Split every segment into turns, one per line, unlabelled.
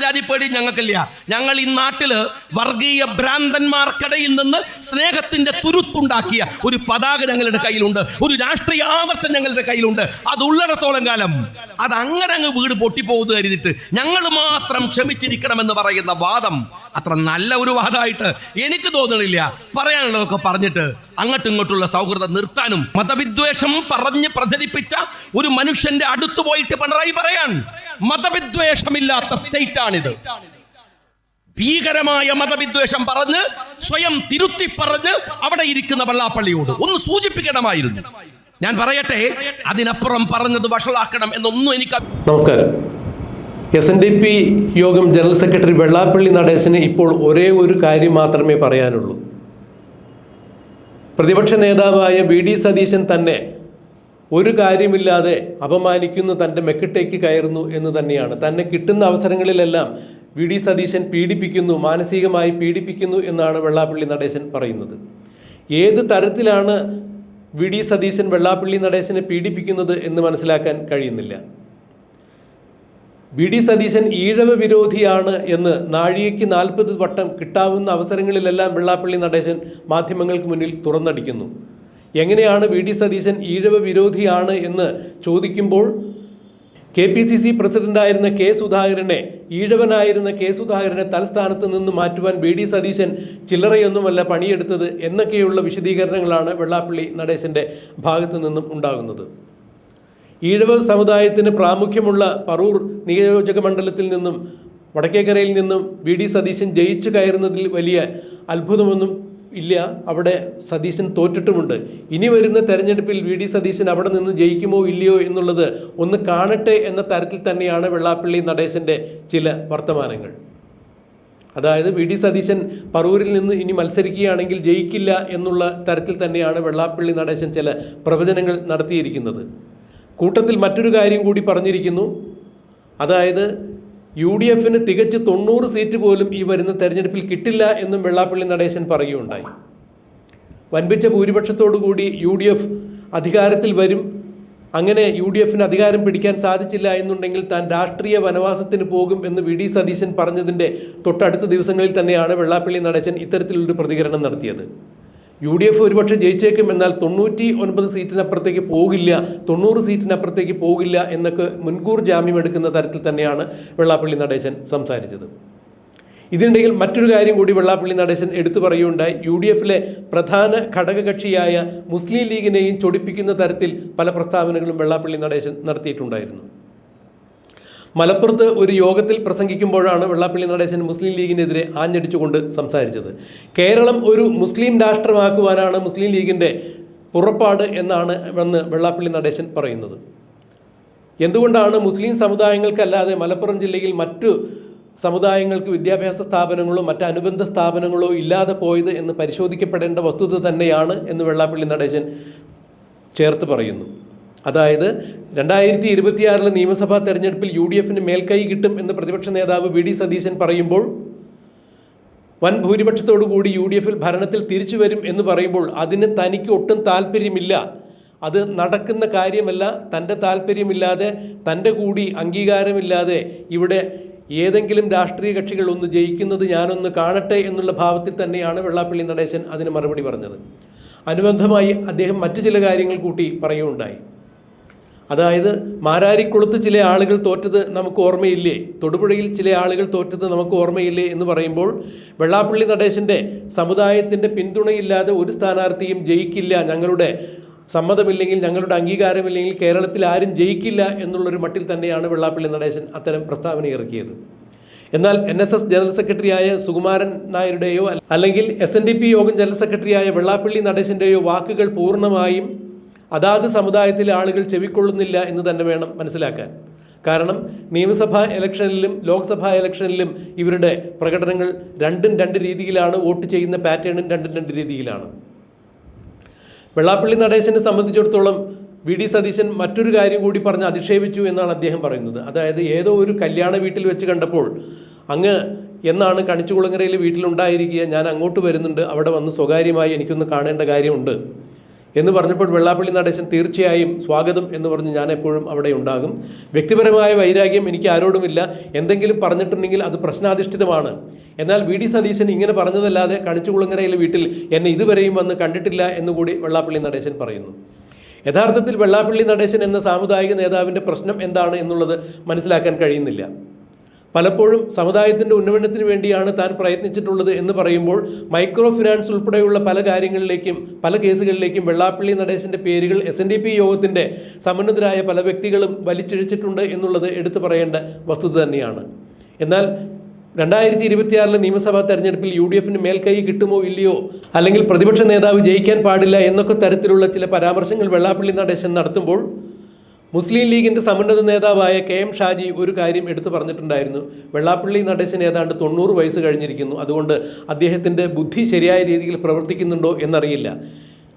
രാജാതിപ്പേടി ഞങ്ങൾക്കില്ല. ഞങ്ങൾ ഈ നാട്ടിൽ വർഗീയ ഭ്രാന്തന്മാർക്കിടയിൽ നിന്ന് സ്നേഹത്തിന്റെ തുരുത്തുണ്ടാക്കിയ ഒരു പതാക ഞങ്ങളുടെ കയ്യിലുണ്ട്. ഒരു രാഷ്ട്രീയ ആദർശം ഞങ്ങളുടെ കയ്യിലുണ്ട്. അത് ഉള്ളിടത്തോളം കാലം അത് അങ്ങനെ അങ്ങ് വീട് പൊട്ടിപ്പോകുന്നു കരുതിയിട്ട് ഞങ്ങൾ മാത്രം ക്ഷമിച്ചിരിക്കണമെന്ന് പറയുന്ന വാദം അത്ര നല്ല ഒരു വാദമായിട്ട് എനിക്ക് തോന്നണില്ല. പറയാനുള്ളതൊക്കെ പറഞ്ഞിട്ട് അങ്ങോട്ടും ഇങ്ങോട്ടുള്ള സൗഹൃദം നിർത്താനും മതവിദ്വേഷം പറഞ്ഞ് പ്രചരിപ്പിച്ച ഒരു മനുഷ്യന്റെ അടുത്തു പോയിട്ട് പിണറായി പറയാൻ മതവിദ്വേഷമില്ലാത്ത സ്റ്റേറ്റ് ആണിത് ഭീകരമായ മതവിദ്വേഷം പറഞ്ഞ് സ്വയം തിരുത്തി പറഞ്ഞ് അവിടെ ഇരിക്കുന്ന വെള്ളാപ്പള്ളിയോട് ഒന്ന് സൂചിപ്പിക്കണമായിരുന്നു. ഞാൻ പറയട്ടെ അതിനപ്പുറം പറഞ്ഞത് വഷളാക്കണം എന്നൊന്നും എനിക്ക്
നമസ്കാരം. എസ് എൻ ഡി പി യോഗം ജനറൽ സെക്രട്ടറി വെള്ളാപ്പള്ളി നടേശന് ഇപ്പോൾ ഒരേ ഒരു കാര്യം മാത്രമേ പറയാനുള്ളൂ. പ്രതിപക്ഷ നേതാവായ വി ഡി സതീശൻ തന്നെ ഒരു കാര്യമില്ലാതെ അപമാനിക്കുന്നു തന്റെ മെക്കിട്ടേക്ക് കയറുന്നു എന്ന് തന്നെയാണ്. തന്നെ കിട്ടുന്ന അവസരങ്ങളിലെല്ലാം വി. ഡി. സതീശൻ പീഡിപ്പിക്കുന്നു മാനസികമായി പീഡിപ്പിക്കുന്നു എന്നാണ് വെള്ളാപ്പള്ളി നടേശൻ പറയുന്നത്. ഏത് തരത്തിലാണ് വി. ഡി. സതീശൻ വെള്ളാപ്പള്ളി നടേശനെ പീഡിപ്പിക്കുന്നത് എന്ന് മനസ്സിലാക്കാൻ കഴിയുന്നില്ല. വി. ഡി. സതീശൻ ഈഴവ വിരോധിയാണ് എന്ന് നാഴികയ്ക്ക് നാൽപ്പത് വട്ടം കിട്ടാവുന്ന അവസരങ്ങളിലെല്ലാം വെള്ളാപ്പള്ളി നടേശൻ മാധ്യമങ്ങൾക്ക് മുന്നിൽ തുറന്നടിക്കുന്നു. എങ്ങനെയാണ് വി ഡി സതീശൻ ഈഴവ വിരോധിയാണ് എന്ന് ചോദിക്കുമ്പോൾ കെ പി സി സി പ്രസിഡന്റായിരുന്ന കെ സുധാകരനെ ഈഴവനായിരുന്ന കെ സുധാകരനെ തലസ്ഥാനത്ത് നിന്ന് മാറ്റുവാൻ വി ഡി സതീശൻ ചില്ലറയൊന്നുമല്ല പണിയെടുത്തത് എന്നൊക്കെയുള്ള വിശദീകരണങ്ങളാണ് വെള്ളാപ്പള്ളി നടേശന്റെ ഭാഗത്തു നിന്നും ഉണ്ടാകുന്നത്. ഈഴവ സമുദായത്തിന് പ്രാമുഖ്യമുള്ള പറൂർ നിയോജക മണ്ഡലത്തിൽ നിന്നും വടക്കേക്കരയിൽ നിന്നും വി ഡി സതീശൻ ജയിച്ചു കയറുന്നതിൽ വലിയ അത്ഭുതമൊന്നും ഇല്ല. അവിടെ സതീശൻ തോറ്റിട്ടുമുണ്ട്. ഇനി വരുന്ന തെരഞ്ഞെടുപ്പിൽ വി. ഡി. സതീശൻ അവിടെ നിന്ന് ജയിക്കുമോ ഇല്ലയോ എന്നുള്ളത് ഒന്ന് കാണട്ടെ എന്ന തരത്തിൽ തന്നെയാണ് വെള്ളാപ്പള്ളി നടേശന്റെ ചില വർത്തമാനങ്ങൾ. അതായത് വി. ഡി. സതീശൻ പറൂരിൽ നിന്ന് ഇനി മത്സരിക്കുകയാണെങ്കിൽ ജയിക്കില്ല എന്നുള്ള തരത്തിൽ തന്നെയാണ് വെള്ളാപ്പള്ളി നടേശൻ ചില പ്രവചനങ്ങൾ നടത്തിയിരിക്കുന്നത്. കൂട്ടത്തിൽ മറ്റൊരു കാര്യം കൂടി പറഞ്ഞിരിക്കുന്നു. അതായത് യു ഡി എഫിന് തികച്ച് തൊണ്ണൂറ് സീറ്റ് പോലും ഈ വരുന്ന തെരഞ്ഞെടുപ്പിൽ കിട്ടില്ല എന്നും വെള്ളാപ്പള്ളി നടേശൻ പറയുകയുണ്ടായി. വൻപിച്ച ഭൂരിപക്ഷത്തോടു കൂടി യു ഡി എഫ് അധികാരത്തിൽ വരും. അങ്ങനെ യു ഡി എഫിന് അധികാരം പിടിക്കാൻ സാധിച്ചില്ല എന്നുണ്ടെങ്കിൽ താൻ രാഷ്ട്രീയ വനവാസത്തിന് പോകും എന്ന് വി ഡി സതീശൻ പറഞ്ഞതിന്റെ തൊട്ടടുത്ത ദിവസങ്ങളിൽ തന്നെയാണ് വെള്ളാപ്പള്ളി നടേശൻ ഇത്തരത്തിലൊരു പ്രതികരണം നടത്തിയത്. യു ഡി എഫ് ഒരുപക്ഷെ ജയിച്ചേക്കും എന്നാൽ തൊണ്ണൂറ്റി ഒൻപത് സീറ്റിനപ്പുറത്തേക്ക് പോകില്ല തൊണ്ണൂറ് സീറ്റിനപ്പുറത്തേക്ക് പോകില്ല എന്നൊക്കെ മുൻകൂർ ജാമ്യം എടുക്കുന്ന തരത്തിൽ തന്നെയാണ് വെള്ളാപ്പള്ളി നടേശൻ സംസാരിച്ചത്. ഇതിനിടയിൽ മറ്റൊരു കാര്യം കൂടി വെള്ളാപ്പള്ളി നടേശൻ എടുത്തു പറയുകയുണ്ടായി. യു ഡി എഫിലെ പ്രധാന ഘടകകക്ഷിയായ മുസ്ലിം ലീഗിനെയും ചൊടിപ്പിക്കുന്ന തരത്തിൽ പല പ്രസ്താവനകളും വെള്ളാപ്പള്ളി നടേശൻ നടത്തിയിട്ടുണ്ടായിരുന്നു. മലപ്പുറത്ത് ഒരു യോഗത്തിൽ പ്രസംഗിക്കുമ്പോഴാണ് വെള്ളാപ്പള്ളി നടേശൻ മുസ്ലിം ലീഗിനെതിരെ ആഞ്ഞടിച്ചുകൊണ്ട് സംസാരിച്ചത്. കേരളം ഒരു മുസ്ലിം രാഷ്ട്രമാക്കുവാനാണ് മുസ്ലിം ലീഗിന്റെ പുറപ്പാട് എന്നാണ് എന്ന് വെള്ളാപ്പള്ളി നടേശൻ പറയുന്നത്. എന്തുകൊണ്ടാണ് മുസ്ലിം സമുദായങ്ങൾക്കല്ലാതെ മലപ്പുറം ജില്ലയിൽ മറ്റു സമുദായങ്ങൾക്ക് വിദ്യാഭ്യാസ സ്ഥാപനങ്ങളോ മറ്റ് അനുബന്ധ സ്ഥാപനങ്ങളോ ഇല്ലാതെ പോയത് എന്ന് പരിശോധിക്കപ്പെടേണ്ട വസ്തുത തന്നെയാണ് എന്ന് വെള്ളാപ്പള്ളി നടേശൻ ചേർത്ത് പറയുന്നു. അതായത് രണ്ടായിരത്തി ഇരുപത്തിയാറിലെ നിയമസഭാ തെരഞ്ഞെടുപ്പിൽ യു ഡി എഫിന് മേൽക്കൈ കിട്ടും എന്ന് പ്രതിപക്ഷ നേതാവ് വി ഡി സതീശൻ പറയുമ്പോൾ വൻ ഭൂരിപക്ഷത്തോടു കൂടി യു ഡി എഫിൽ ഭരണത്തിൽ തിരിച്ചു വരും എന്ന് പറയുമ്പോൾ അതിന് തനിക്ക് ഒട്ടും താല്പര്യമില്ല അത് നടക്കുന്ന കാര്യമല്ല. തന്റെ താല്പര്യമില്ലാതെ തന്റെ കൂടി അംഗീകാരമില്ലാതെ ഇവിടെ ഏതെങ്കിലും രാഷ്ട്രീയ കക്ഷികൾ ഒന്ന് ജയിക്കുന്നത് ഞാനൊന്ന് കാണട്ടെ എന്നുള്ള ഭാവത്തിൽ തന്നെയാണ് വെള്ളാപ്പള്ളി നടേശൻ അതിന് മറുപടി പറഞ്ഞത്. അനുബന്ധമായി അദ്ദേഹം മറ്റു ചില കാര്യങ്ങൾ കൂട്ടി പറയുകയുണ്ടായി. അതായത് മാരാരിക്കുളത്ത് ചില ആളുകൾ തോറ്റത് നമുക്ക് ഓർമ്മയില്ലേ? തൊടുപുഴയിൽ ചില ആളുകൾ തോറ്റത് നമുക്ക് ഓർമ്മയില്ലേ എന്ന് പറയുമ്പോൾ വെള്ളാപ്പള്ളി നടേശന്റെ സമുദായത്തിന്റെ പിന്തുണയില്ലാതെ ഒരു സ്ഥാനാർത്ഥിയും ജയിക്കില്ല. ഞങ്ങളുടെ സമ്മതമില്ലെങ്കിൽ ഞങ്ങളുടെ അംഗീകാരമില്ലെങ്കിൽ കേരളത്തിൽ ആരും ജയിക്കില്ല എന്നുള്ളൊരു മട്ടിൽ തന്നെയാണ് വെള്ളാപ്പള്ളി നടേശൻ അത്തരം പ്രസ്താവന ഇറക്കിയത് എന്നാൽ എൻ എസ് എസ് ജനറൽ സെക്രട്ടറിയായ സുകുമാരൻ നായരുടെയോ അല്ലെങ്കിൽ എസ് എൻ ഡി പി യോഗം ജനറൽ സെക്രട്ടറിയായ വെള്ളാപ്പള്ളി നടേശന്റെയോ വാക്കുകൾ പൂർണമായും അതാത് സമുദായത്തിലെ ആളുകൾ ചെവിക്കൊള്ളുന്നില്ല എന്ന് തന്നെ വേണം മനസ്സിലാക്കാൻ. കാരണം നിയമസഭാ ഇലക്ഷനിലും ലോക്സഭാ ഇലക്ഷനിലും ഇവരുടെ പ്രകടനങ്ങൾ രണ്ടും രണ്ട് രീതിയിലാണ് വോട്ട് ചെയ്യുന്ന പാറ്റേണും രണ്ടും രണ്ട് രീതിയിലാണ്. വെള്ളാപ്പള്ളി നടേശനെ സംബന്ധിച്ചിടത്തോളം വി ഡി സതീശൻ മറ്റൊരു കാര്യം കൂടി പറഞ്ഞ് അധിക്ഷേപിച്ചു എന്നാണ് അദ്ദേഹം പറയുന്നത്. അതായത് ഏതോ ഒരു കല്യാണ വീട്ടിൽ വെച്ച് കണ്ടപ്പോൾ അങ്ങ് എന്നാണ് കണിച്ചുകുളങ്ങരയിൽ വീട്ടിലുണ്ടായിരിക്കുക ഞാൻ അങ്ങോട്ട് വരുന്നുണ്ട് അവിടെ വന്ന് സ്വകാര്യമായി എനിക്കൊന്ന് കാണേണ്ട കാര്യമുണ്ട്. എന്ന് പറഞ്ഞപ്പോൾ വെള്ളാപ്പള്ളി നടേശൻ തീർച്ചയായും സ്വാഗതം എന്ന് പറഞ്ഞ് ഞാൻ എപ്പോഴും അവിടെ ഉണ്ടാകും. വ്യക്തിപരമായ വൈരാഗ്യം എനിക്ക് ആരോടുമില്ല. എന്തെങ്കിലും പറഞ്ഞിട്ടുണ്ടെങ്കിൽ അത് പ്രശ്നാധിഷ്ഠിതമാണ്. എന്നാൽ വി. ഡി. സതീശൻ ഇങ്ങനെ പറഞ്ഞതല്ലാതെ കണിച്ചുകുളങ്ങരയിലെ വീട്ടിൽ എന്നെ ഇതുവരെയും വന്ന് കണ്ടിട്ടില്ല എന്നുകൂടി വെള്ളാപ്പള്ളി നടേശൻ പറയുന്നു. യഥാർത്ഥത്തിൽ വെള്ളാപ്പള്ളി നടേശൻ എന്ന സാമുദായിക നേതാവിന്റെ പ്രശ്നം എന്താണ് എന്നുള്ളത് മനസ്സിലാക്കാൻ കഴിയുന്നില്ല. പലപ്പോഴും സമുദായത്തിന്റെ ഉന്നമനത്തിന് വേണ്ടിയാണ് താൻ പ്രയത്നിച്ചിട്ടുള്ളത് എന്ന് പറയുമ്പോൾ മൈക്രോ ഫിനാൻസ് ഉൾപ്പെടെയുള്ള പല കാര്യങ്ങളിലേക്കും പല കേസുകളിലേക്കും വെള്ളാപ്പള്ളി നടേശന്റെ പേരുകൾ എസ് എൻ ഡി പി യോഗത്തിന്റെ സമുന്നതരായ പല വ്യക്തികളും വലിച്ചിഴച്ചിട്ടുണ്ട് എന്നുള്ളത് എടുത്തു പറയേണ്ട വസ്തുത തന്നെയാണ്. എന്നാൽ രണ്ടായിരത്തി ഇരുപത്തിയാറിലെ നിയമസഭാ തെരഞ്ഞെടുപ്പിൽ യു ഡി എഫിന് മേൽക്കൈ കിട്ടുമോ ഇല്ലയോ അല്ലെങ്കിൽ പ്രതിപക്ഷ നേതാവ് ജയിക്കാൻ പാടില്ല എന്നൊക്കെ തരത്തിലുള്ള ചില പരാമർശങ്ങൾ വെള്ളാപ്പള്ളി നടേശൻ നടത്തുമ്പോൾ മുസ്ലിം ലീഗിന്റെ സമുന്നത നേതാവായ കെ എം ഷാജി ഒരു കാര്യം എടുത്തു പറഞ്ഞിട്ടുണ്ടായിരുന്നു. വെള്ളാപ്പള്ളി നടേശൻ ഏതാണ്ട് തൊണ്ണൂറ് വയസ്സ് കഴിഞ്ഞിരിക്കുന്നു. അതുകൊണ്ട് അദ്ദേഹത്തിന്റെ ബുദ്ധി ശരിയായ രീതിയിൽ പ്രവർത്തിക്കുന്നുണ്ടോ എന്നറിയില്ല.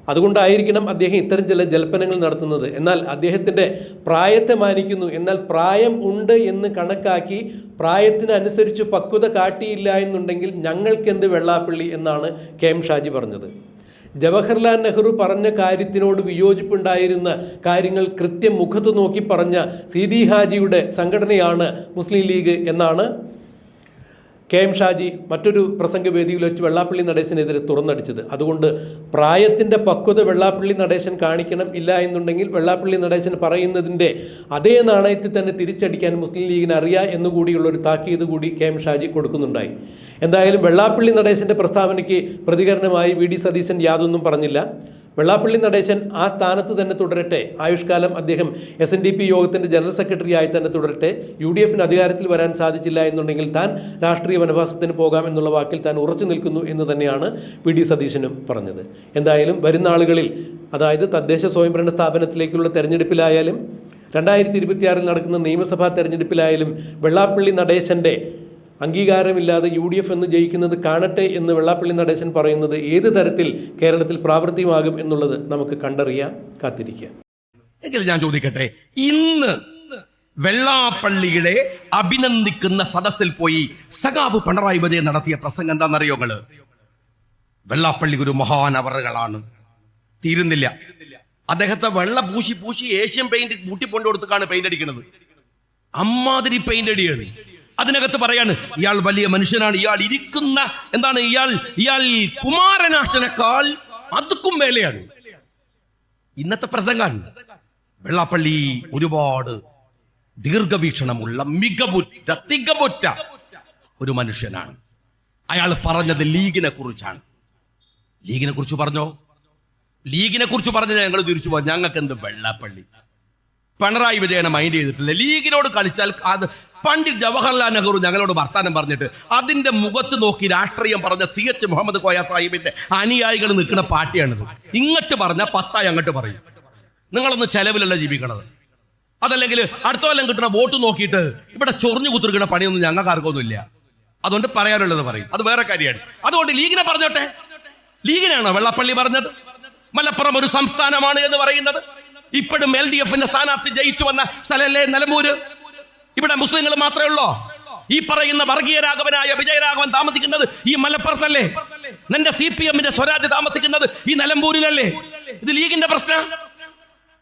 അതുകൊണ്ടായിരിക്കണം അദ്ദേഹം ഇത്തരം ചില ജൽപ്പനങ്ങൾ നടത്തുന്നത്. എന്നാൽ അദ്ദേഹത്തിന്റെ പ്രായത്തെ മാനിക്കുന്നു. എന്നാൽ പ്രായം ഉണ്ട് എന്ന് കണക്കാക്കി പ്രായത്തിനനുസരിച്ച് പക്വത കാട്ടിയില്ല എന്നുണ്ടെങ്കിൽ ഞങ്ങൾക്കെന്ത് വെള്ളാപ്പള്ളി എന്നാണ് കെ എം ഷാജി പറഞ്ഞത്. ജവഹർലാൽ നെഹ്റു പറഞ്ഞ കാര്യത്തിനോട് വിയോജിപ്പുണ്ടായിരുന്ന കാര്യങ്ങൾ കൃത്യം മുഖത്ത് നോക്കി പറഞ്ഞ സീതി ഹാജിയുടെ സംഘടനയാണ് മുസ്ലിം ലീഗ് എന്നാണ് കെ എം ഷാജി മറ്റൊരു പ്രസംഗവേദിയിൽ വെച്ച് വെള്ളാപ്പള്ളി നടേശനെതിരെ തുറന്നടിച്ചത്. അതുകൊണ്ട് പ്രായത്തിന്റെ പക്വത വെള്ളാപ്പള്ളി നടേശൻ കാണിക്കണം ഇല്ല എന്നുണ്ടെങ്കിൽ വെള്ളാപ്പള്ളി നടേശൻ പറയുന്നതിന്റെ അതേ നാണയത്തിൽ തന്നെ തിരിച്ചടിക്കാൻ മുസ്ലിം ലീഗിന് അറിയാം എന്നുകൂടിയുള്ളൊരു താക്കീത് കൂടി കെ എം ഷാജി കൊടുക്കുന്നുണ്ടായി. എന്തായാലും വെള്ളാപ്പള്ളി നടേശന്റെ പ്രസ്താവനയ്ക്ക് പ്രതികരണമായി വി ഡി സതീശൻ യാതൊന്നും പറഞ്ഞില്ല. വെള്ളാപ്പള്ളി നടേശൻ ആ സ്ഥാനത്ത് തന്നെ തുടരട്ടെ. ആയുഷ്കാലം അദ്ദേഹം എസ് എൻ ഡി പി യോഗത്തിന്റെ ജനറൽ സെക്രട്ടറിയായി തന്നെ തുടരട്ടെ. യു ഡി എഫിന് അധികാരത്തിൽ വരാൻ സാധിച്ചില്ല എന്നുണ്ടെങ്കിൽ താൻ രാഷ്ട്രീയ വനവാസത്തിന് പോകാം എന്നുള്ള വാക്കിൽ താൻ ഉറച്ചു നിൽക്കുന്നു എന്ന് തന്നെയാണ് വി ഡി സതീശനും പറഞ്ഞത്. എന്തായാലും വരുന്ന ആളുകളിൽ അതായത് തദ്ദേശ സ്വയംഭരണ സ്ഥാപനത്തിലേക്കുള്ള തെരഞ്ഞെടുപ്പിലായാലും രണ്ടായിരത്തി ഇരുപത്തിയാറിൽ നടക്കുന്ന നിയമസഭാ തെരഞ്ഞെടുപ്പിലായാലും വെള്ളാപ്പള്ളി നടേശന്റെ അംഗീകാരമില്ലാതെ യു ഡി എഫ് എന്ന് ജയിക്കുന്നത് കാണട്ടെ എന്ന് വെള്ളാപ്പള്ളി നടേശൻ പറയുന്നത് ഏത് തരത്തിൽ കേരളത്തിൽ പ്രാവർത്തികമാകും എന്നുള്ളത് നമുക്ക് കണ്ടറിയാം കാത്തിരിക്കാം
എങ്കിൽ ഞാൻ ചോദിക്കട്ടെ ഇന്ന് വെള്ളാപ്പള്ളിയുടെ അഭിനന്ദിക്കുന്ന സദസ്സിൽ പോയി സഖാബ് പിണറായി വിജയൻ നടത്തിയ പ്രസംഗം എന്താണെന്നറിയോ നിങ്ങൾ? വെള്ളാപ്പള്ളി ഒരു മഹാനവറുകളാണ് തീരുന്നില്ല. അദ്ദേഹത്തെ വെള്ള പൂശി പൂശി ഏഷ്യൻ പെയിന്റ് കൂട്ടിപ്പൊണ്ട് കൊടുത്താണ് പെയിന്റ് അടിക്കുന്നത്. അമ്മാതിരി പെയിന്റ് അടിയാണ്. അതിനകത്ത് പറയാണ് ഇയാൾ വലിയ മനുഷ്യനാണ് ഇയാൾ ഇരിക്കുന്ന എന്താണ് ഇയാൾ? ഇയാൾ കുമാരനാശനേക്കാൾ അതുക്കും മേലെയാണ്. ഇന്നത്തെ പ്രസംഗാണ് വെള്ളാപ്പള്ളി ഒരുപാട് ദീർഘവീക്ഷണമുള്ള മികവുറ്റ തികവുറ്റ ഒരു മനുഷ്യനാണ്. അയാൾ പറഞ്ഞത് ലീഗിനെ കുറിച്ചാണ്. ലീഗിനെ കുറിച്ച് പറഞ്ഞോ? ലീഗിനെ കുറിച്ച് പറഞ്ഞ ഞങ്ങൾ തിരിച്ചു പോകാം ഞങ്ങൾക്ക് എന്ത് വെള്ളാപ്പള്ളി? പിണറായി വിജയനെ മൈൻഡ് ചെയ്തിട്ടില്ല? ലീഗിനോട് കളിച്ചാൽ അത് പണ്ഡിറ്റ് ജവഹർലാൽ നെഹ്റു ഞങ്ങളോട് വർത്താനം പറഞ്ഞിട്ട് അതിന്റെ മുഖത്ത് നോക്കി രാഷ്ട്രീയം പറഞ്ഞ സി എച്ച് മുഹമ്മദ് കോയ സാഹിബിന്റെ അനുയായികൾ നിൽക്കുന്ന പാർട്ടിയാണിത്. ഇങ്ങോട്ട് പറഞ്ഞാൽ പത്തായി അങ്ങോട്ട് പറയും. നിങ്ങളൊന്ന് ചെലവിലല്ല ജീവിക്കണത്? അതല്ലെങ്കിൽ അടുത്ത കൊല്ലം കിട്ടുന്ന വോട്ട് നോക്കിയിട്ട് ഇവിടെ ചൊറിഞ്ഞു കുത്തിരിക്കുന്ന പണിയൊന്നും ഞങ്ങൾക്ക് ആർക്കൊന്നുമില്ല. അതുകൊണ്ട് പറയാനുള്ളത് പറയും. അത് വേറെ കാര്യമാണ്. അതുകൊണ്ട് ലീഗിനെ പറഞ്ഞോട്ടെ. ലീഗിനാണ് വെള്ളപ്പള്ളി പറഞ്ഞത്? മലപ്പുറം ഒരു സംസ്ഥാനമാണ് എന്ന് പറയുന്നത്. ഇപ്പോഴും എൽ ഡി എഫിന്റെ സ്ഥാനാർത്ഥി ജയിച്ചു വന്ന സ്ഥലല്ലേ നിലമ്പൂര്? ഇവിടെ മുസ്ലിങ്ങൾ മാത്രമേ ഉള്ളോ? ഈ പറയുന്ന വർഗീയ രാഘവനായ വിജയരാഘവൻ താമസിക്കുന്നത് ഈ മലപ്പുറത്തല്ലേ? നിന്റെ സി പി എമ്മിന്റെ സ്വരാജ് താമസിക്കുന്നത് ഈ നിലമ്പൂരിലല്ലേ? ഇത് ലീഗിന്റെ പ്രശ്നം.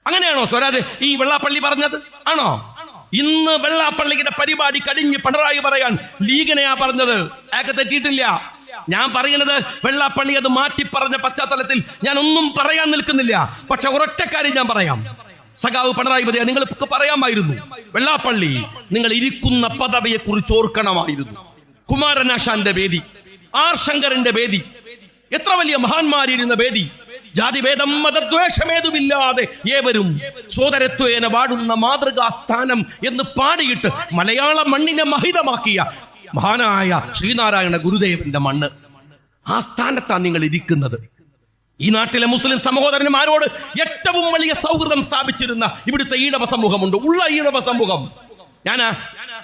അങ്ങനെയാണോ സ്വരാജ്? ഈ വെള്ളാപ്പള്ളി പറഞ്ഞത്? ആണോ? ഇന്ന് വെള്ളാപ്പള്ളിയുടെ പരിപാടി കടിഞ്ഞ് പിണറായി പറയാൻ ലീഗിനെയാ പറഞ്ഞത്. അയാൾക്ക് തെറ്റിയിട്ടില്ല. ഞാൻ പറയുന്നത് വെള്ളാപ്പള്ളി അത് മാറ്റി പറഞ്ഞ പശ്ചാത്തലത്തിൽ ഞാൻ ഒന്നും പറയാൻ നിൽക്കുന്നില്ല. പക്ഷെ ഒരൊറ്റ കാര്യം ഞാൻ പറയാം. സഖാവ് പിണറായി വിജയൻ നിങ്ങൾക്ക് പറയാമായിരുന്നു. വെള്ളാപ്പള്ളി നിങ്ങൾ ഇരിക്കുന്ന പദവിയെ കുറിച്ച് ഓർക്കണമായിരുന്നു. കുമാരനാശാന്റെ വേദി ആർ ശങ്കറിന്റെ വേദി എത്ര വലിയ മഹാന്മാരിരുന്ന വേദി. ജാതിഭേദം മതദ്വേഷമേതുമില്ലാതെ ഏവരും സോദരത്വേന വാടുന്ന മാതൃകാ സ്ഥാനം എന്ന് പാടിയിട്ട് മലയാള മണ്ണിനെ മഹിതമാക്കിയ മഹാനായ ശ്രീനാരായണ ഗുരുദേവന്റെ മണ്ണ്. ആ സ്ഥാനത്താണ് നിങ്ങൾ ഇരിക്കുന്നത്. ഈ നാട്ടിലെ മുസ്ലിം സഹോദരന്മാരോട് ഏറ്റവും വലിയ സൗഹൃദം സ്ഥാപിച്ചിരുന്ന ഇവിടുത്തെ ഈഴവ സമൂഹമുണ്ട്. ഉള്ള ഈഴവ സമൂഹം. ഞാൻ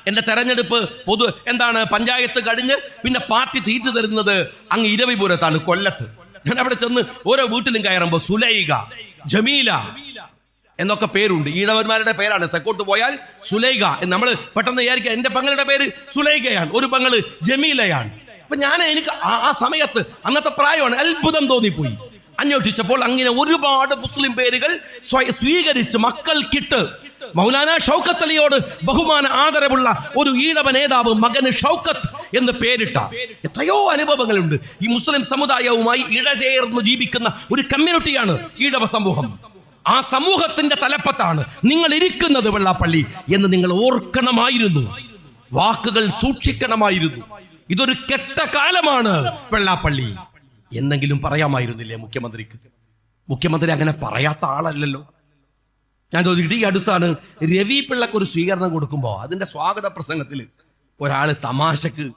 എന്റെ തെരഞ്ഞെടുപ്പ് പൊതു എന്താണ് പഞ്ചായത്ത് കഴിഞ്ഞ് പിന്നെ പാർട്ടി തീറ്റ് തരുന്നത് അങ്ങ് ഇരവിപുരത്താണ് കൊല്ലത്ത്. ഞാൻ അവിടെ ചെന്ന് ഓരോ വീട്ടിലും കയറുമ്പോ സുലൈക ജമീല എന്നൊക്കെ പേരുണ്ട്. ഈഴവന്മാരുടെ പേരാണ്. തെക്കോട്ട് പോയാൽ സുലൈക നമ്മൾ പെട്ടെന്ന് വിചാരിക്കുക എന്റെ പങ്ങളുടെ പേര് സുലൈകയാണ് ഒരു പങ്ങൾ ജമീലയാണ്. അപ്പൊ ഞാൻ എനിക്ക് ആ സമയത്ത് അന്നത്തെ പ്രായമാണ് അത്ഭുതം തോന്നിപ്പോയി. അന്വേഷിച്ചപ്പോൾ അങ്ങനെ ഒരുപാട് മുസ്ലിം പേരുകൾ സ്വീകരിച്ച് മക്കൾക്കിട്ട് മൗലാന ഷൗക്കത്ത് അലിയോട് ബഹുമാന ആദരവുള്ള ഒരു ഈഴവ നേതാവ് മകന് ഷൗക്കത്ത് എന്ന് പേരിട്ട എത്രയോ അനുഭവങ്ങളുണ്ട്. ഈ മുസ്ലിം സമുദായവുമായി ഇഴചേർന്ന് ജീവിക്കുന്ന ഒരു കമ്മ്യൂണിറ്റിയാണ് ഈഴവ സമൂഹം. ആ സമൂഹത്തിന്റെ തലപ്പത്താണ് നിങ്ങൾ ഇരിക്കുന്നത് വെള്ളാപ്പള്ളി എന്ന് നിങ്ങൾ ഓർക്കണമായിരുന്നു. വാക്കുകൾ സൂക്ഷിക്കണമായിരുന്നു. ഇതൊരു കെട്ട കാലമാണ് വെള്ളാപ്പള്ളി. എന്നെങ്കിലും പറയാമായിരുന്നില്ലേ മുഖ്യമന്ത്രിക്ക്? മുഖ്യമന്ത്രി അങ്ങനെ പറയാത്ത ആളല്ലല്ലോ. ഞാൻ ചോദിക്കട്ടെ ഈ അടുത്താണ് രവി പിള്ളക്ക് ഒരു സ്വീകരണം കൊടുക്കുമ്പോൾ അതിന്റെ സ്വാഗത പ്രസംഗത്തിൽ ഒരാൾ തമാശക്ക്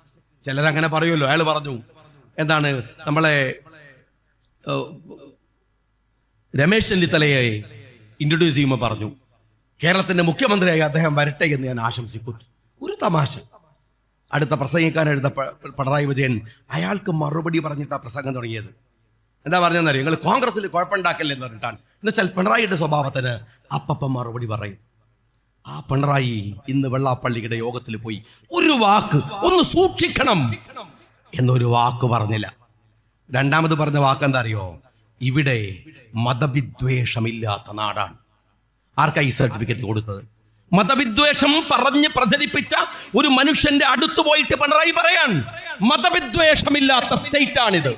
ചിലരങ്ങനെ പറയുമല്ലോ അയാൾ പറഞ്ഞു എന്താണ് നമ്മളെ രമേശ് ചെന്നിത്തലയെ ഇൻട്രൊഡ്യൂസ് ചെയ്യുമ്പോൾ പറഞ്ഞു കേരളത്തിന്റെ മുഖ്യമന്ത്രിയായി അദ്ദേഹം വരട്ടെ എന്ന് ഞാൻ ആശംസിക്കുന്നു. ഒരു തമാശ. അടുത്ത പ്രസംഗിക്കാൻ എഴുത പിണറായി വിജയൻ അയാൾക്ക് മറുപടി പറഞ്ഞിട്ടാണ് പ്രസംഗം തുടങ്ങിയത്. എന്താ പറഞ്ഞെന്നറിയോ നിങ്ങൾ കോൺഗ്രസ്സിൽ കുഴപ്പമുണ്ടാക്കല്ലേ എന്ന് പറഞ്ഞിട്ടാണ്. എന്നുവെച്ചാൽ പിണറായിയുടെ സ്വഭാവത്തിന് അപ്പപ്പം മറുപടി പറയും. ആ പിണറായി ഇന്ന് വെള്ളാപ്പള്ളിയുടെ യോഗത്തിൽ പോയി ഒരു വാക്ക് ഒന്ന് സൂക്ഷിക്കണം എന്നൊരു വാക്ക് പറഞ്ഞില്ല. രണ്ടാമത് പറഞ്ഞ വാക്ക് എന്താ അറിയോ ഇവിടെ മതവിദ്വേഷമില്ലാത്ത നാടാണ്. ആർക്കാ ഈ സർട്ടിഫിക്കറ്റ് കൊടുത്തത്? മതവിദ്വേഷം പറഞ്ഞ് പ്രചരിപ്പിച്ച ഒരു മനുഷ്യന്റെ അടുത്ത് പോയിട്ട് പിണറായി പറയാൻ മതവിദ്വേഷമില്ലാത്ത സ്റ്റേറ്റ് ആണിത്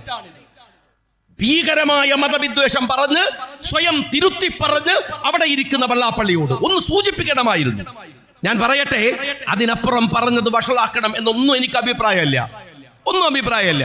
ഭീകരമായ മതവിദ്വേഷം പറഞ്ഞ് സ്വയം തിരുത്തി പറഞ്ഞ് അവിടെ ഇരിക്കുന്ന വെള്ളാപ്പള്ളിയോട് ഒന്ന് സൂചിപ്പിക്കണമായിരുന്നു. ഞാൻ പറയട്ടെ അതിനപ്പുറം പറഞ്ഞത് വഷളാക്കണം എന്നൊന്നും എനിക്ക് അഭിപ്രായമല്ല. ഒന്നും അഭിപ്രായമല്ല.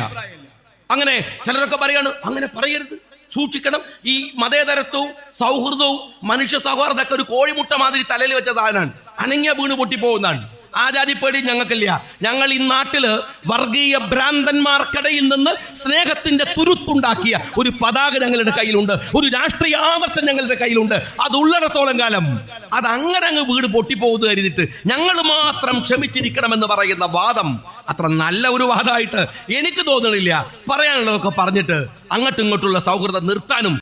അങ്ങനെ ചിലരൊക്കെ പറയാണ് അങ്ങനെ പറയരുത്. സൂക്ഷിക്കണം. ഈ മതേതരത്വവും സൗഹൃദവും മനുഷ്യ സൗഹാർദ്ദമൊക്കെ ഒരു കോഴിമുട്ട മാതിരി തലയിൽ വെച്ച സാധനമാണ്. അനങ്ങിയ വീണ് പൊട്ടിപ്പോകുന്നതാണ്. ആചാര്യപ്പേടി ഞങ്ങൾക്കില്ല. ഞങ്ങൾ ഈ നാട്ടിൽ വർഗീയ ഭ്രാന്തന്മാർക്കിടയിൽ നിന്ന് സ്നേഹത്തിന്റെ തുരുത്തുണ്ടാക്കിയ ഒരു പതാക ഞങ്ങളുടെ കയ്യിലുണ്ട്. ഒരു രാഷ്ട്രീയ ആദർശം ഞങ്ങളുടെ കയ്യിലുണ്ട്. അത് ഉള്ളിടത്തോളം കാലം അത് അങ്ങനെ അങ്ങ് വീട് പൊട്ടിപ്പോകുന്നു കരുതിയിട്ട് ഞങ്ങൾ മാത്രം ക്ഷമിച്ചിരിക്കണമെന്ന് പറയുന്ന വാദം അത്ര നല്ല ഒരു വാദമായിട്ട് എനിക്ക് തോന്നണില്ല. പറയാനുള്ളതൊക്കെ പറഞ്ഞിട്ട് അങ്ങോട്ടും ഇങ്ങോട്ടുള്ള സൗഹൃദം നിർത്താനും